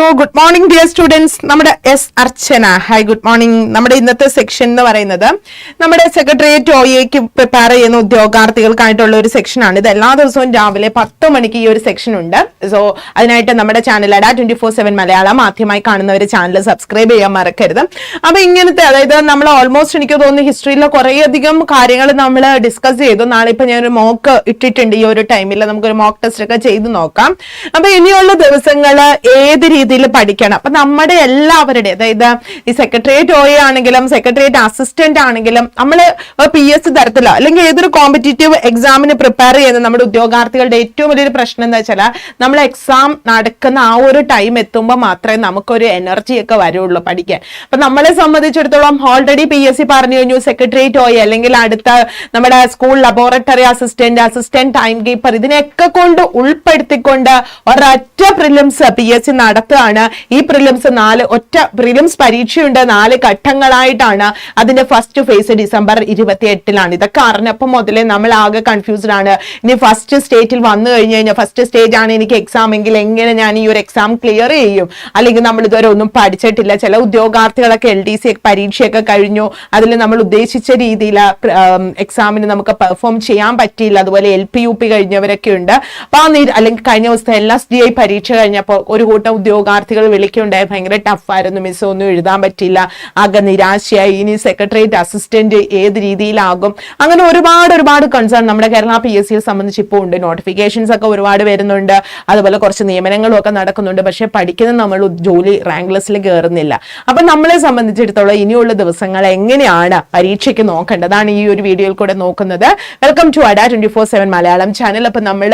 So good morning dear students നമ്മുടെ S Archana. Hi good morning നമ്മുടെ ഇന്നത്തെ section എന്ന് പറയുന്നത് നമ്മുടെ സെക്രട്ടേറിയറ്റ് ഒയ്ക്ക് പ്രിപ്പയർ ചെയ്യുന്ന ഉദ്യോഗാർത്ഥികൾക്കായിട്ടുള്ള ഒരു സെക്ഷനാണ് ഇത് എല്ലാ ദിവസവും രാവിലെ പത്ത് മണിക്ക് ഈ ഒരു സെക്ഷൻ ഉണ്ട്. സോ അതിനായിട്ട് നമ്മുടെ channel Adda twenty four seven Malayalam ആദ്യമായി കാണുന്നവർ ചാനൽ സബ്സ്ക്രൈബ് ചെയ്യാൻ മറക്കരുത്. അപ്പൊ ഇങ്ങനത്തെ അതായത് നമ്മൾ ഓൾമോസ്റ്റ് എനിക്ക് തോന്നുന്നു ഹിസ്റ്ററിയിലെ കുറേയധികം കാര്യങ്ങൾ നമ്മൾ ഡിസ്കസ് ചെയ്തു. നാളെ ഇപ്പൊ ഞാനൊരു മോക്ക് ഇട്ടിട്ടുണ്ട് ഈ ഒരു ടൈമിൽ നമുക്കൊരു മോക്ക് ടെസ്റ്റ് ഒക്കെ ചെയ്ത് നോക്കാം. അപ്പൊ ഇനിയുള്ള ദിവസങ്ങൾ ഏത് രീതിയിൽ പഠിക്കണം. അപ്പൊ നമ്മുടെ എല്ലാവരുടെ അതായത് ഈ സെക്രട്ടേറിയറ്റ് ഒ ആണെങ്കിലും സെക്രട്ടേറിയറ്റ് അസിസ്റ്റന്റ് ആണെങ്കിലും നമ്മൾ പി എസ് തരത്തിലോ അല്ലെങ്കിൽ ഏതൊരു കോമ്പറ്റേറ്റീവ് എക്സാമിന് പ്രിപ്പയർ ചെയ്യുന്ന നമ്മുടെ ഉദ്യോഗാർത്ഥികളുടെ ഏറ്റവും വലിയൊരു പ്രശ്നം എന്താ വെച്ചാൽ നമ്മൾ എക്സാം നടക്കുന്ന ആ ഒരു ടൈം എത്തുമ്പോൾ മാത്രമേ നമുക്കൊരു എനർജി ഒക്കെ വരുള്ളൂ പഠിക്കാൻ. അപ്പൊ നമ്മളെ സംബന്ധിച്ചിടത്തോളം ഓൾറെഡി പി എസ് സി പറഞ്ഞു കഴിഞ്ഞു സെക്രട്ടേറിയറ്റ് ഒ അല്ലെങ്കിൽ അടുത്ത നമ്മുടെ school laboratory assistant assistant time keeper ഇതിനെയൊക്കെ കൊണ്ട് ഉൾപ്പെടുത്തിക്കൊണ്ട് ഒരൊറ്റ പ്രിലിംസ് പി എസ് സി നടത്തുകയാണ് ഈ പ്രിലിംസ് നാല് ഒറ്റ പ്രിലിംസ് പരീക്ഷയുണ്ട്. നാല് ഘട്ടങ്ങളായിട്ടാണ് അതിന്റെ ഫസ്റ്റ് ഫേസ് ഡിസംബർ ഇരുപത്തി എട്ടിലാണ് ഇതൊക്കെ അറിഞ്ഞപ്പോൾ മുതലേ നമ്മൾ ആകെ കൺഫ്യൂസ്ഡ് ആണ്. ഇനി ഫസ്റ്റ് സ്റ്റേറ്റിൽ വന്നു കഴിഞ്ഞു കഴിഞ്ഞാൽ ഫസ്റ്റ് സ്റ്റേജ് ആണ് എനിക്ക് എക്സാം എങ്കിൽ എങ്ങനെ ഞാൻ ഈ ഒരു എക്സാം ക്ലിയർ ചെയ്യും? അല്ലെങ്കിൽ നമ്മൾ ഇതുവരെ ഒന്നും പഠിച്ചിട്ടില്ല. ചില ഉദ്യോഗാർത്ഥികളൊക്കെ എൽ ഡി സി പരീക്ഷയൊക്കെ കഴിഞ്ഞു. അതിൽ നമ്മൾ ഉദ്ദേശിച്ച രീതിയിൽ എക്സാമിന് നമുക്ക് പെർഫോം ചെയ്യാൻ പറ്റിയില്ല. അതുപോലെ എൽ പി യു പി കഴിഞ്ഞവരൊക്കെ ഉണ്ട്. അപ്പൊ ആ അല്ലെങ്കിൽ കഴിഞ്ഞ ദിവസത്തെ എൽ എസ് ഡി ഐ പരീക്ഷ കഴിഞ്ഞപ്പോൾ ഒരു കൂട്ടം ഉദ്യോഗാർത്ഥികൾ വിളിക്കുണ്ടായി. ഭയങ്കര ടഫായിരുന്നു മിസ് ഒന്നും എഴുതാൻ പറ്റില്ല ആകെ നിരാശയായി. ഇനി സെക്രട്ടേറിയറ്റ് അസിസ്റ്റന്റ് ഏത് രീതിയിലാകും? അങ്ങനെ ഒരുപാട് ഒരുപാട് കൺസേൺ നമ്മുടെ കേരള പി എസ് സിയെ സംബന്ധിച്ച് ഇപ്പോൾ ഉണ്ട്. നോട്ടിഫിക്കേഷൻസ് ഒക്കെ ഒരുപാട് വരുന്നുണ്ട്. അതുപോലെ കുറച്ച് നിയമനങ്ങളും ഒക്കെ നടക്കുന്നുണ്ട്. പക്ഷെ പഠിക്കുന്ന നമ്മൾ ജോലി റാങ്ക് ലിസ്റ്റിൽ കയറുന്നില്ല അപ്പൊ നമ്മളെ സംബന്ധിച്ചിടത്തോളം ഇനിയുള്ള ദിവസങ്ങൾ എങ്ങനെയാണ് പരീക്ഷയ്ക്ക് നോക്കേണ്ടതാണ് ഈ ഒരു വീഡിയോയിൽ കൂടെ നോക്കുന്നത്. Welcome to Adda twenty four seven Malayalam channel അപ്പൊ നമ്മൾ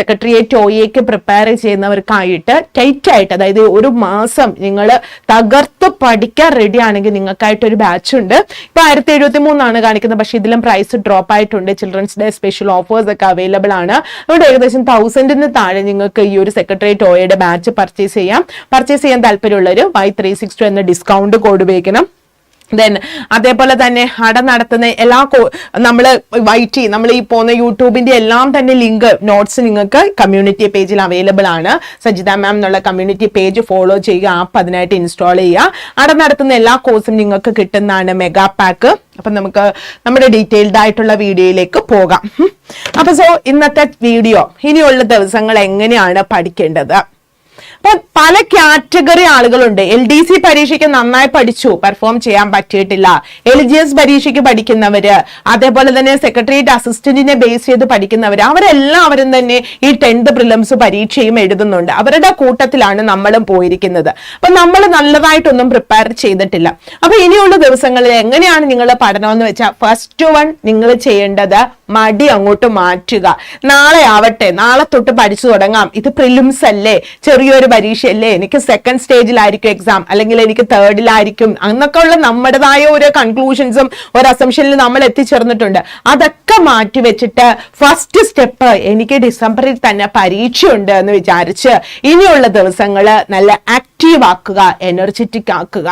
സെക്രട്ടേറിയറ്റ് എക്ക് പ്രിപ്പയർ ചെയ്യുന്നവർക്കായിട്ട് ടൈറ്റ് ആയിട്ട് അതായത് ഒരു മാസം നിങ്ങൾ തകർത്ത് പഠിക്കാൻ റെഡി ആണെങ്കിൽ നിങ്ങൾക്കായിട്ട് ഒരു ബാച്ച് ഉണ്ട്. ഇപ്പൊ ആയിരത്തി എഴുപത്തി മൂന്നാണ് കാണിക്കുന്നത്. പക്ഷെ ഇതിലും പ്രൈസ് ഡ്രോപ്പ് ആയിട്ടുണ്ട്. ചിൽഡ്രൻസ് ഡേ സ്പെഷ്യൽ ഓഫേഴ്സ് ഒക്കെ അവൈലബിൾ ആണ്. അതുകൊണ്ട് ഏകദേശം തൗസൻഡിന് താഴെ നിങ്ങൾക്ക് ഈ ഒരു സെക്രട്ടേറിയറ്റ് ഓയുടെ ബാച്ച് പർച്ചേസ് ചെയ്യാം. പർച്ചേസ് ചെയ്യാൻ താല്പര്യമുള്ളവർ വൈ ത്രീ സിക്സ് ടു എന്ന ഡിസ്കൗണ്ട് കോഡ് ഉപയോഗിക്കണം. ദെൻ അതേപോലെ തന്നെ അട നടത്തുന്ന എല്ലാ നമ്മൾ വൈറ്റി നമ്മൾ ഈ പോകുന്ന യൂട്യൂബിന്റെ എല്ലാം തന്നെ ലിങ്ക് നോട്ട്സ് നിങ്ങൾക്ക് കമ്മ്യൂണിറ്റി പേജിൽ അവൈലബിൾ ആണ്. സജിത മാം എന്നുള്ള കമ്മ്യൂണിറ്റി പേജ് ഫോളോ ചെയ്യുക ആപ്പ് അതിനായിട്ട് ഇൻസ്റ്റാൾ ചെയ്യുക. അട നടത്തുന്ന എല്ലാ കോഴ്സും നിങ്ങൾക്ക് കിട്ടുന്നതാണ് മെഗാ പാക്ക് അപ്പൊ നമുക്ക് നമ്മുടെ ഡീറ്റെയിൽഡ് ആയിട്ടുള്ള വീഡിയോയിലേക്ക് പോകാം. അപ്പൊ സോ ഇന്നത്തെ വീഡിയോ ഇനിയുള്ള ദിവസങ്ങൾ എങ്ങനെയാണ് പഠിക്കേണ്ടത്? അപ്പൊ പല കാറ്റഗറി ആളുകളുണ്ട്. എൽ ഡി സി പരീക്ഷയ്ക്ക് നന്നായി പഠിച്ചു. പെർഫോം ചെയ്യാൻ പറ്റിയിട്ടില്ല. എൽ ജി എസ് പരീക്ഷയ്ക്ക് പഠിക്കുന്നവര് അതേപോലെ തന്നെ സെക്രട്ടേറിയറ്റ് അസിസ്റ്റന്റിനെ ബേസ് ചെയ്ത് പഠിക്കുന്നവര് അവരെല്ലാവരും തന്നെ ഈ ടെൻത്ത് പ്രിലംസ് പരീക്ഷയും എഴുതുന്നുണ്ട്. അവരുടെ കൂട്ടത്തിലാണ് നമ്മളും പോയിരിക്കുന്നത്. അപ്പൊ നമ്മൾ നല്ലതായിട്ടൊന്നും പ്രിപ്പയർ ചെയ്തിട്ടില്ല. അപ്പൊ ഇനിയുള്ള ദിവസങ്ങളിൽ എങ്ങനെയാണ് നിങ്ങൾ എന്ന് വെച്ചാൽ ഫസ്റ്റ് വൺ നിങ്ങൾ ചെയ്യേണ്ടത് മടി അങ്ങോട്ട് മാറ്റുക. നാളെ ആവട്ടെ നാളെ തൊട്ട് പഠിച്ചു തുടങ്ങാം. ഇത് പ്രിലിംസ് അല്ലേ? ചെറിയൊരു പരീക്ഷയല്ലേ? എനിക്ക് സെക്കൻഡ് സ്റ്റേജിലായിരിക്കും എക്സാം അല്ലെങ്കിൽ എനിക്ക് തേർഡിലായിരിക്കും എന്നൊക്കെ ഉള്ള നമ്മുടേതായ ഒരു കൺക്ലൂഷൻസും ഒരു അസംഷനിൽ നമ്മൾ എത്തിച്ചേർന്നിട്ടുണ്ട്. അതൊക്കെ മാറ്റി വെച്ചിട്ട് ഫസ്റ്റ് സ്റ്റെപ്പ് എനിക്ക് ഡിസംബറിൽ തന്നെ പരീക്ഷയുണ്ട് എന്ന് വിചാരിച്ച് ഇനിയുള്ള ദിവസങ്ങൾ നല്ല ആക്റ്റീവ് ആക്കുക എനർജറ്റിക് ആക്കുക.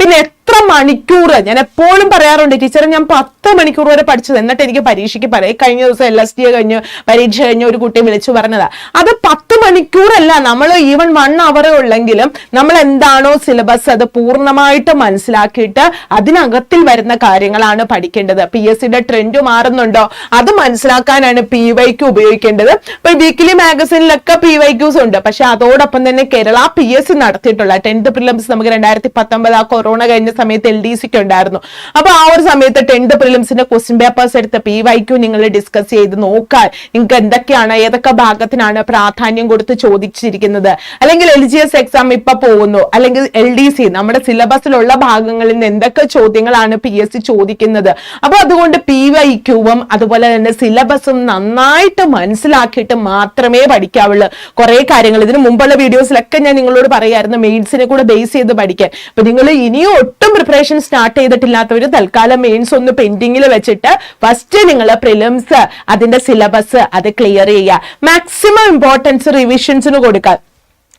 പിന്നെ എത്ര മണിക്കൂർ ഞാൻ എപ്പോഴും പറയാറുണ്ട് ടീച്ചറെ ഞാൻ പത്ത് മണിക്കൂർ വരെ പഠിച്ചത്. എന്നിട്ട് എനിക്ക് പരീക്ഷയ്ക്ക് പറയും കഴിഞ്ഞ ദിവസം എൽ എസ് ഡി കഴിഞ്ഞ് പരീക്ഷ കഴിഞ്ഞ് ഒരു കുട്ടി വിളിച്ചു പറഞ്ഞതാ. അത് പത്ത് മണിക്കൂറല്ല. നമ്മൾ ഈവൻ വൺ അവർ ഉള്ളെങ്കിലും നമ്മൾ എന്താണോ സിലബസ് അത് പൂർണമായിട്ട് മനസ്സിലാക്കിയിട്ട് അതിനകത്തിൽ വരുന്ന കാര്യങ്ങളാണ് പഠിക്കേണ്ടത്. പി എസ് സിയുടെ ട്രെൻഡ് മാറുന്നുണ്ടോ? അത് മനസ്സിലാക്കാനാണ് പി വൈക്ക് ഉപയോഗിക്കേണ്ടത്. ഇപ്പൊ വീക്കിലി മാഗസിനിലൊക്കെ പി വൈക്യൂസ് ഉണ്ട്. പക്ഷെ അതോടൊപ്പം തന്നെ കേരള പി എസ് സി നടത്തിയിട്ടുള്ള ടെൻത്ത് പ്രിലിംസ് നമുക്ക് രണ്ടായിരത്തി പത്തൊമ്പത് ആ കൊറോണ കഴിഞ്ഞ സമയത്ത് എൽ ഡി സിക്ക് ഉണ്ടായിരുന്നു. അപ്പൊ ആ ഒരു സമയത്ത് ടെൻത്ത് പ്രിലിംസിന്റെ ക്വസ്റ്റ്യൻ പേപ്പേഴ്സ് എടുത്ത് പി വൈക്കു നിങ്ങൾ ഡിസ്കസ് ചെയ്ത് നോക്കാൻ നിങ്ങൾക്ക് എന്തൊക്കെയാണ് ഏതൊക്കെ ഭാഗത്തിനാണ് പ്രാധാന്യം കൊടുത്ത് ചോദിച്ചിരിക്കുന്നത്? അല്ലെങ്കിൽ എൽ ജി എസ് എക്സാം ഇപ്പൊ പോകുന്നു അല്ലെങ്കിൽ എൽ ഡി സി നമ്മുടെ സിലബസിലുള്ള ഭാഗങ്ങളിൽ നിന്ന് എന്തൊക്കെ ചോദ്യങ്ങളാണ് പി എസ് സി ചോദിക്കുന്നത്? അപ്പൊ അതുകൊണ്ട് പി വൈക്യുവും അതുപോലെ തന്നെ സിലബസും നന്നായിട്ട് മനസ്സിലാക്കിയിട്ട് മാത്രമേ പഠിക്കാവുള്ളൂ. കുറെ കാര്യങ്ങൾ ഇതിന് മുമ്പുള്ള വീഡിയോസിലൊക്കെ ഞാൻ നിങ്ങളോട് പറയായിരുന്നു മെയിൻസിനെ കൂടെ ബേസ് ചെയ്ത് പഠിക്കാൻ. അപ്പൊ നിങ്ങൾ ഇനിയും ഒട്ടും പ്രിപ്പറേഷൻ സ്റ്റാർട്ട് ചെയ്തിട്ടില്ലാത്തവർ തൽക്കാലം മെയിൻസ് ഒന്ന് പെൻഡിങ്ങിൽ വെച്ചിട്ട് ഫസ്റ്റ് നിങ്ങൾ പ്രിലിംസ് അതിന്റെ സിലബസ് അത് ക്ലിയർ ചെയ്യുക. മാക്സിമം ഇമ്പോർട്ടൻസ് റിവിഷൻസിന് കൊടുക്കുക.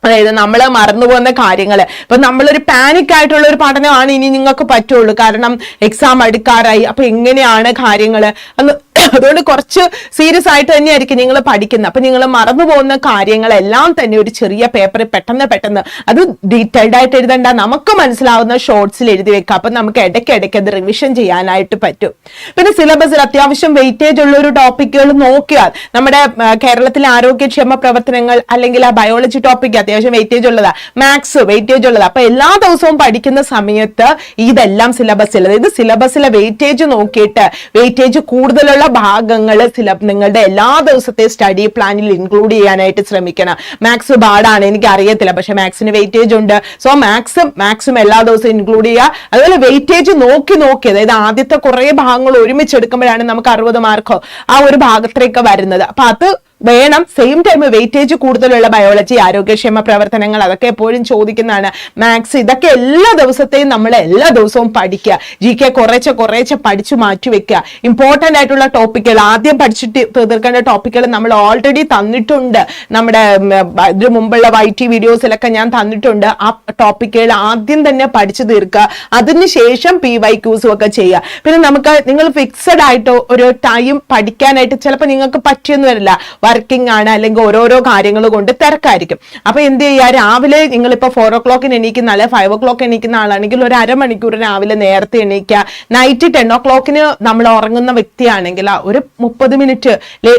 അതായത് നമ്മൾ മറന്നുപോകുന്ന കാര്യങ്ങൾ ഇപ്പൊ നമ്മളൊരു പാനിക് ആയിട്ടുള്ള ഒരു പഠനമാണ് ഇനി നിങ്ങൾക്ക് പറ്റുള്ളൂ. കാരണം എക്സാം അടുക്കാറായി. അപ്പൊ എങ്ങനെയാണ് കാര്യങ്ങൾ അന്ന് അതുകൊണ്ട് കുറച്ച് സീരിയസ് ആയിട്ട് തന്നെയായിരിക്കും നിങ്ങൾ പഠിക്കുന്നത്. അപ്പൊ നിങ്ങൾ മറന്നു പോകുന്ന കാര്യങ്ങളെല്ലാം തന്നെ ഒരു ചെറിയ പേപ്പറിൽ പെട്ടെന്ന് പെട്ടെന്ന് അത് ഡീറ്റെയിൽഡ് ആയിട്ട് എഴുതണ്ട. നമുക്ക് മനസ്സിലാവുന്ന ഷോർട്സിൽ എഴുതി വെക്കാം അപ്പൊ നമുക്ക് ഇടയ്ക്ക് ഇടയ്ക്ക് അത് റിവിഷൻ ചെയ്യാനായിട്ട് പറ്റും. പിന്നെ സിലബസിൽ അത്യാവശ്യം വെയിറ്റേജ് ഉള്ള ഒരു ടോപ്പിക്കുകൾ നോക്കിയാൽ നമ്മുടെ കേരളത്തിലെ ആരോഗ്യക്ഷേമ പ്രവർത്തനങ്ങൾ അല്ലെങ്കിൽ ആ ബയോളജി ടോപ്പിക് അത്യാവശ്യം വെയിറ്റേജ് ഉള്ളതാ. മാത്സ് വെയിറ്റേജ് ഉള്ളതാ. അപ്പൊ എല്ലാ ദിവസവും പഠിക്കുന്ന സമയത്ത് ഇതെല്ലാം സിലബസിൽ അതായത് സിലബസിലെ വെയിറ്റേജ് നോക്കിയിട്ട് വെയിറ്റേജ് കൂടുതലുള്ള ഭാഗങ്ങൾ സിലബ് നിങ്ങളുടെ എല്ലാ ദിവസത്തെ സ്റ്റഡി പ്ലാനിൽ ഇൻക്ലൂഡ് ചെയ്യാനായിട്ട് ശ്രമിക്കണം. മാത്സ് പാടാണ് എനിക്ക് അറിയത്തില്ല പക്ഷെ മാത്സിന് വെയിറ്റേജ് ഉണ്ട്. സോ മാത്സും മാത്സും എല്ലാ ദിവസവും ഇൻക്ലൂഡ് ചെയ്യുക. അതുപോലെ വെയിറ്റേജ് നോക്കി നോക്കി അതായത് ആദ്യത്തെ കുറെ ഭാഗങ്ങൾ ഒരുമിച്ച് എടുക്കുമ്പോഴാണ് നമുക്ക് അറുപത് മാർക്കോ ആ ഒരു ഭാഗത്തേക്ക് വരുന്നത്. അപ്പൊ അത് വേണം. സെയിം ടൈം വെയിറ്റേജ് കൂടുതലുള്ള ബയോളജി ആരോഗ്യക്ഷേമ പ്രവർത്തനങ്ങൾ അതൊക്കെ എപ്പോഴും ചോദിക്കുന്നതാണ്. മാത്സ് ഇതൊക്കെ എല്ലാ ദിവസത്തെയും നമ്മൾ എല്ലാ ദിവസവും പഠിക്കുക. ജി കെ കുറേശ്ശെ കുറേശ്ശെ പഠിച്ചു മാറ്റി വെക്കുക. ഇമ്പോർട്ടന്റ് ആയിട്ടുള്ള ടോപ്പിക്കുകൾ ആദ്യം പഠിച്ചിട്ട് തീർക്കേണ്ട ടോപ്പിക്കുകൾ നമ്മൾ ഓൾറെഡി തന്നിട്ടുണ്ട്. നമ്മുടെ ഇതിനു മുമ്പുള്ള വൈ ടി വീഡിയോസിലൊക്കെ ഞാൻ തന്നിട്ടുണ്ട്. ആ ടോപ്പിക്കുകൾ ആദ്യം തന്നെ പഠിച്ചു തീർക്കുക അതിനുശേഷം പി വൈ ക്യൂസും ഒക്കെ ചെയ്യുക. പിന്നെ നമുക്ക് നിങ്ങൾ ഫിക്സഡ് ആയിട്ട് ഒരു ടൈം പഠിക്കാനായിട്ട് ചിലപ്പോൾ നിങ്ങൾക്ക് പറ്റിയെന്ന് വരില്ല. വർക്കിംഗ് ആണ് അല്ലെങ്കിൽ ഓരോരോ കാര്യങ്ങൾ കൊണ്ട് തിരക്കായിരിക്കും. അപ്പൊ എന്ത് ചെയ്യുക? രാവിലെ നിങ്ങളിപ്പോൾ ഫോർ ഓ ക്ലോക്കിന് എണീക്കുന്ന അല്ലെ ഫൈവ് ഓ ക്ലോക്ക് എണീക്കുന്ന ആളാണെങ്കിൽ ഒരു അരമണിക്കൂർ രാവിലെ നേരത്തെ എണീക്കുക. നൈറ്റ് ടെൻ ഓ ക്ലോക്കിന് നമ്മൾ ഉറങ്ങുന്ന വ്യക്തിയാണെങ്കിൽ ഒരു മുപ്പത് മിനിറ്റ്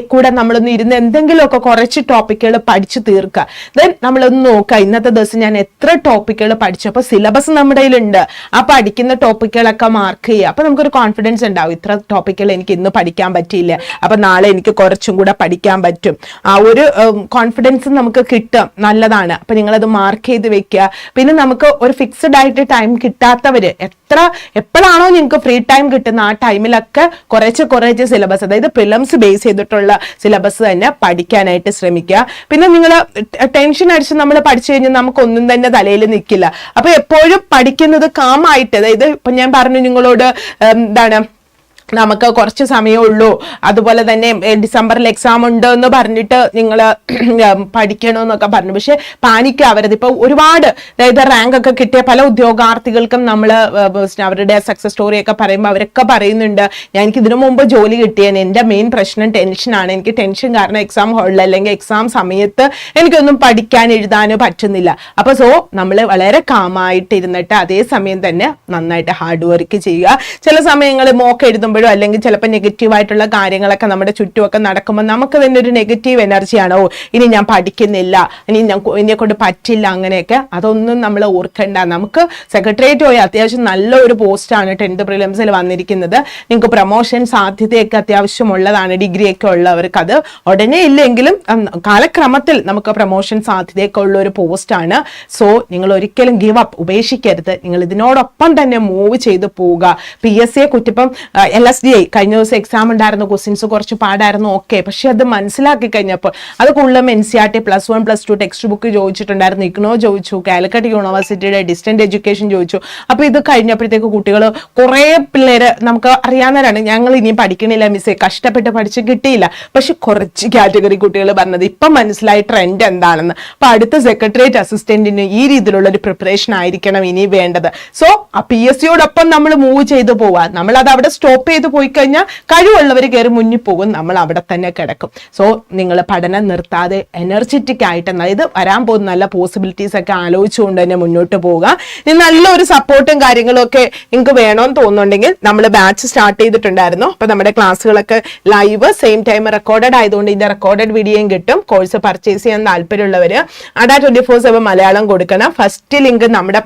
കൂടെ നമ്മളൊന്ന് ഇരുന്ന് എന്തെങ്കിലുമൊക്കെ കുറച്ച് ടോപ്പിക്കുകൾ പഠിച്ചു തീർക്കുക ദെൻ നമ്മളൊന്ന് നോക്കുക ഇന്നത്തെ ദിവസം ഞാൻ എത്ര ടോപ്പിക്കുകൾ പഠിച്ചു. അപ്പൊ സിലബസ് നമ്മുടെ കയ്യിലുണ്ട്. ആ പഠിക്കുന്ന ടോപ്പിക്കുകളൊക്കെ മാർക്ക് ചെയ്യുക. അപ്പൊ നമുക്കൊരു കോൺഫിഡൻസ് ഉണ്ടാവും. ഇത്ര ടോപ്പിക്കുകൾ എനിക്ക് ഇന്ന് പഠിക്കാൻ പറ്റിയില്ല. അപ്പൊ നാളെ എനിക്ക് കുറച്ചും കൂടെ പഠിക്കാൻ പറ്റും. ആ ഒരു കോൺഫിഡൻസ് നമുക്ക് കിട്ടും. നല്ലതാണ്. അപ്പൊ നിങ്ങളത് മാർക്ക് ചെയ്ത് വെക്കുക പിന്നെ നമുക്ക് ഒരു ഫിക്സഡ് ആയിട്ട് ടൈം കിട്ടാത്തവര് എത്ര എപ്പോഴാണോ നിങ്ങൾക്ക് ഫ്രീ ടൈം കിട്ടുന്ന ആ ടൈമിലൊക്കെ കുറച്ച് കുറച്ച് സിലബസ് അതായത് പ്രിലംസ് ബേസ് ചെയ്തിട്ടുള്ള സിലബസ് തന്നെ പഠിക്കാനായിട്ട് ശ്രമിക്കുക. പിന്നെ നിങ്ങൾ ടെൻഷൻ അടിച്ച് നമ്മൾ പഠിച്ചു കഴിഞ്ഞാൽ നമുക്കൊന്നും തന്നെ തലയിൽ നിൽക്കില്ല. അപ്പൊ എപ്പോഴും പഠിക്കുന്നത് കാമായിട്ട് അതായത് ഇപ്പൊ ഞാൻ പറഞ്ഞു നിങ്ങളോട് എന്താണ് നമുക്ക് കുറച്ച് സമയമേ ഉള്ളൂ. അതുപോലെ തന്നെ ഡിസംബറിൽ എക്സാം ഉണ്ട് എന്ന് പറഞ്ഞിട്ട് നിങ്ങൾ പഠിക്കണമെന്നൊക്കെ പറഞ്ഞു. പക്ഷെ പാനിക്ക് ഇപ്പോൾ ഇപ്പൊ ഒരുപാട് അതായത് റാങ്ക് ഒക്കെ കിട്ടിയ പല ഉദ്യോഗാർത്ഥികൾക്കും നമ്മൾ അവരുടെ സക്സസ് സ്റ്റോറി ഒക്കെ പറയുമ്പോൾ അവരൊക്കെ പറയുന്നുണ്ട് ഞാൻ എനിക്ക് ഇതിനു മുമ്പ് ജോലി കിട്ടിയാൽ എന്റെ മെയിൻ പ്രശ്നം ടെൻഷനാണ് എനിക്ക് ടെൻഷൻ കാരണം എക്സാം ഹോളിൽ അല്ലെങ്കിൽ എക്സാം സമയത്ത് എനിക്കൊന്നും പഠിക്കാൻ എഴുതാനോ പറ്റുന്നില്ല. അപ്പോൾ സോ നമ്മൾ വളരെ കാമായിട്ട് ഇരുന്നിട്ട് അതേ സമയം തന്നെ നന്നായിട്ട് ഹാർഡ് വർക്ക് ചെയ്യുക. ചില സമയങ്ങളിൽ മോക്ക് എഴുതുമ്പോഴോ അല്ലെങ്കിൽ ചിലപ്പോൾ നെഗറ്റീവ് ആയിട്ടുള്ള കാര്യങ്ങളൊക്കെ നമ്മുടെ ചുറ്റുമൊക്കെ നടക്കുമ്പോൾ നമുക്ക് തന്നെ ഒരു നെഗറ്റീവ് എനർജിയാണ് ഓ ഇനി ഞാൻ പഠിക്കുന്നില്ല. ഇനി ഞാൻ എന്നെ കൊണ്ട് പറ്റില്ല അങ്ങനെയൊക്കെ. അതൊന്നും നമ്മൾ ഓർക്കേണ്ട. നമുക്ക് സെക്രട്ടേറിയറ്റ് പോയി അത്യാവശ്യം നല്ല ഒരു പോസ്റ്റാണ് ടെൻത്ത് പ്രിലിംസിൽ വന്നിരിക്കുന്നത്. നിങ്ങൾക്ക് പ്രൊമോഷൻ സാധ്യതയൊക്കെ അത്യാവശ്യമുള്ളതാണ് ഡിഗ്രി ഒക്കെ ഉള്ളവർക്ക്. അത് ഉടനെ ഇല്ലെങ്കിലും കാലക്രമത്തിൽ നമുക്ക് പ്രൊമോഷൻ സാധ്യതയൊക്കെ ഉള്ള ഒരു പോസ്റ്റാണ് സോ നിങ്ങൾ ഒരിക്കലും ഗീവ് അപ്പ് ഉപേക്ഷിക്കരുത്. നിങ്ങൾ ഇതിനോടൊപ്പം തന്നെ മൂവ് ചെയ്ത് പോവുക. പി എസ് സിയെ കുറ്റിപ്പം എൽ എസ് ഡി ഐ കഴിഞ്ഞ ദിവസം എക്സാം ഉണ്ടായിരുന്നു ക്വസ്റ്റ്യൻസ് കുറച്ച് പാടായിരുന്നു ഓക്കെ പക്ഷെ അത് മനസ്സിലാക്കി കഴിഞ്ഞപ്പോൾ അത് കൂടുതലും N C R T plus one plus two text book ചോദിച്ചിട്ടുണ്ടായിരുന്നു. ഇഗ്നോ ചോദിച്ചു കാലിക്കറ്റ് യൂണിവേഴ്സിറ്റിയുടെ ഡിസ്റ്റന്റ് എഡ്യൂക്കേഷൻ ചോദിച്ചു. അപ്പോൾ ഇത് കഴിഞ്ഞപ്പോഴത്തേക്ക് കുട്ടികൾ കുറേ പിള്ളേർ നമുക്ക് അറിയാവുന്നവരാണ്. ഞങ്ങൾ ഇനിയും പഠിക്കണില്ല മിസ്സേ കഷ്ടപ്പെട്ട് പഠിച്ച് കിട്ടിയില്ല. പക്ഷെ കുറച്ച് കാറ്റഗറി കുട്ടികൾ പറഞ്ഞത് ഇപ്പം മനസ്സിലായി ട്രെൻഡ് എന്താണെന്ന്. അപ്പോൾ അടുത്ത സെക്രട്ടേറിയറ്റ് അസിസ്റ്റന്റിന് ഈ രീതിയിലുള്ള ഒരു പ്രിപ്പറേഷൻ ആയിരിക്കണം ഇനി വേണ്ടത്. സോ ആ പി എസ് സിയോടൊപ്പം നമ്മൾ മൂവ് ചെയ്തു പോവാ. നമ്മൾ അത് അവിടെ സ്റ്റോപ്പ് ചെയ്ത് പോയി കഴിഞ്ഞാൽ കഴിവുള്ളവർ കയറി മുന്നിൽ പോകും. നമ്മൾ അവിടെ തന്നെ കിടക്കും. സോ നിങ്ങൾ പഠനം നിർത്താതെ എനർജറ്റിക് ആയിട്ട് അതായത് വരാൻ പോകുന്ന നല്ല പോസിബിലിറ്റീസ് ഒക്കെ ആലോചിച്ചുകൊണ്ട് തന്നെ മുന്നോട്ട് പോവുക. ഇനി നല്ലൊരു സപ്പോർട്ടും കാര്യങ്ങളും ഒക്കെ നിങ്ങൾക്ക് വേണമെന്ന് തോന്നുന്നുണ്ടെങ്കിൽ നമ്മൾ ബാച്ച് സ്റ്റാർട്ട് ചെയ്തിട്ടുണ്ടായിരുന്നു. അപ്പോൾ നമ്മുടെ ക്ലാസ്സുകളൊക്കെ ലൈവ് സെയിം ടൈം റെക്കോർഡഡ് ആയതുകൊണ്ട് ഇതിന്റെ റെക്കോർഡഡ് വീഡിയോയും കിട്ടും. കോഴ്സ് പർച്ചേസ് ചെയ്യാൻ താല്പര്യമുള്ളവർ അടാ ട്വന്റി ഫോർ സെവൻ മലയാളം കൊടുക്കണം. ഫസ്റ്റ് ലിങ്ക് നമ്മുടെ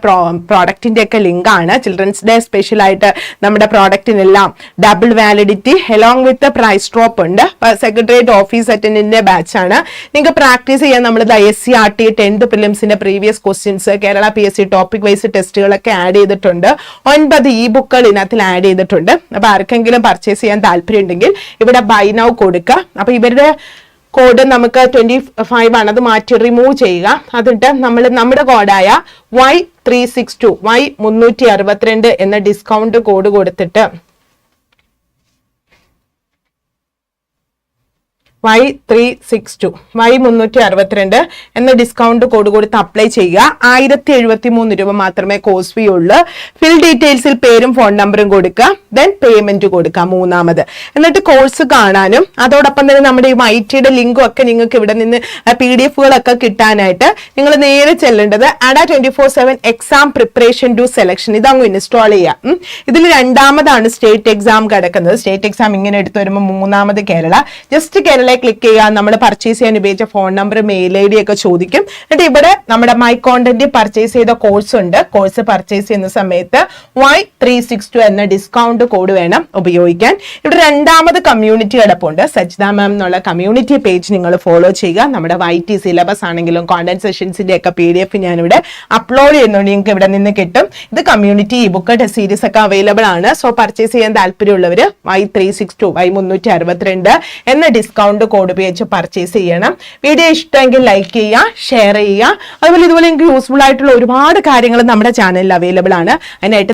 പ്രോഡക്റ്റിന്റെ ഒക്കെ ലിങ്ക് ആണ്. ചിൽഡ്രൻസ് ഡേ സ്പെഷ്യലായിട്ട് നമ്മുടെ പ്രോഡക്റ്റിനെല്ലാം double validity along with price drop ഉണ്ട്. സെക്രട്ടേറിയറ്റ് ഓഫീസ് അറ്റൻഡിന്റെ ബാച്ച് ആണ്. നിങ്ങൾക്ക് പ്രാക്ടീസ് ചെയ്യാൻ നമ്മൾ S C R T tenth പ്രിലിംസിന്റെ previous questions Kerala P S C topic wise ടെസ്റ്റുകളൊക്കെ add ചെയ്തിട്ടുണ്ട്. ഒൻപത് ഇ ബുക്കുകൾ ഇതിനകത്തിൽ ആഡ് ചെയ്തിട്ടുണ്ട്. അപ്പൊ ആർക്കെങ്കിലും പർച്ചേസ് ചെയ്യാൻ താല്പര്യം ഉണ്ടെങ്കിൽ ഇവിടെ ബൈ നൗ കൊടുക്കുക. അപ്പൊ ഇവരുടെ കോഡ് നമുക്ക് ട്വന്റി ഫൈവ് ആണ് അത് മാറ്റി റിമൂവ് ചെയ്യുക. അതിട്ട് നമ്മൾ നമ്മുടെ കോഡായ Y three six two Y മുന്നൂറ്റി അറുപത്തിരണ്ട് എന്ന ഡിസ്കൗണ്ട് കോഡ് കൊടുത്തിട്ട് Y three six two Y മുന്നൂറ്റി അറുപത്തിരണ്ട് എന്ന ഡിസ്കൗണ്ട് കോഡ് കൊടുത്ത് അപ്ലൈ ചെയ്യുക. ആയിരത്തി എഴുപത്തി മൂന്ന് രൂപ മാത്രമേ കോഴ്സ് ഫീ ഉള്ളൂ. ഫിൽ ഡീറ്റെയിൽസിൽ പേരും ഫോൺ നമ്പറും കൊടുക്കുക. ദെൻ പേയ്മെന്റ് കൊടുക്കുക. മൂന്നാമത്. എന്നിട്ട് കോഴ്സ് കാണാനും അതോടൊപ്പം തന്നെ നമ്മുടെ ഈ ഐ ടിയുടെ ലിങ്കും ഒക്കെ നിങ്ങൾക്ക് ഇവിടെ നിന്ന് പി ഡി എഫുകളൊക്കെ കിട്ടാനായിട്ട് നിങ്ങൾ നേരെ ചെല്ലേണ്ടത് Adda twenty four seven exam preparation to selection ഇതങ്ങ് ഇൻസ്റ്റാൾ ചെയ്യാം. ഇതിൽ രണ്ടാമതാണ് സ്റ്റേറ്റ് എക്സാം കിടക്കുന്നത്. സ്റ്റേറ്റ് എക്സാം ഇങ്ങനെ എടുത്തു വരുമ്പോൾ മൂന്നാമത് കേരള. ജസ്റ്റ് കേരള ക്ലിക്ക് ചെയ്യുക നമ്മൾ പർച്ചേസ് ചെയ്യാൻ ഉപയോഗിച്ച phone number mail I D ഒക്കെ ചോദിക്കും. എന്നിട്ട് ഇവിടെ നമ്മുടെ മൈ കോണ്ടന്റ് പർച്ചേസ് ചെയ്ത കോഴ്സ് ഉണ്ട്. കോഴ്സ് പർച്ചേസ് ചെയ്യുന്ന സമയത്ത് വൈ ത്രീ സിക്സ് ടു എന്ന ഡിസ്കൗണ്ട് കോഡ് വേണം ഉപയോഗിക്കാൻ. ഇവിടെ രണ്ടാമത് കമ്മ്യൂണിറ്റി കിടപ്പുണ്ട്. സജിത മാം എന്നുള്ള കമ്മ്യൂണിറ്റി പേജ് നിങ്ങൾ ഫോളോ ചെയ്യുക. നമ്മുടെ വൈ ടി സിലബസ് ആണെങ്കിലും കോണ്ടന്റ് സെഷൻസിന്റെ ഒക്കെ പി ഡി എഫ് ഞാനിവിടെ അപ്ലോഡ് ചെയ്യുന്നുണ്ട്. നിങ്ങൾക്ക് ഇവിടെ നിന്ന് കിട്ടും. ഇത് കമ്മ്യൂണിറ്റി ഇ ബുക്ക് സീരീസ് ഒക്കെ അവൈലബിൾ ആണ്. സോ പർച്ചേസ് ചെയ്യാൻ താല്പര്യമുള്ളവർ Y three six two Y മുന്നൂറ്റി അറുപത്തിരണ്ട് എന്ന ഡിസ്കൗണ്ട് കോഡ് ഉപയോഗിച്ച് പർച്ചേസ് ചെയ്യണം. വീഡിയോ ഇഷ്ടമെങ്കിൽ ലൈക്ക് ചെയ്യുക ഷെയർ ചെയ്യുക. അതുപോലെ ഇതുപോലെ എനിക്ക് യൂസ്ഫുൾ ആയിട്ടുള്ള ഒരുപാട് കാര്യങ്ങൾ നമ്മുടെ ചാനലിൽ അവൈലബിൾ ആണ്. അതിനായിട്ട്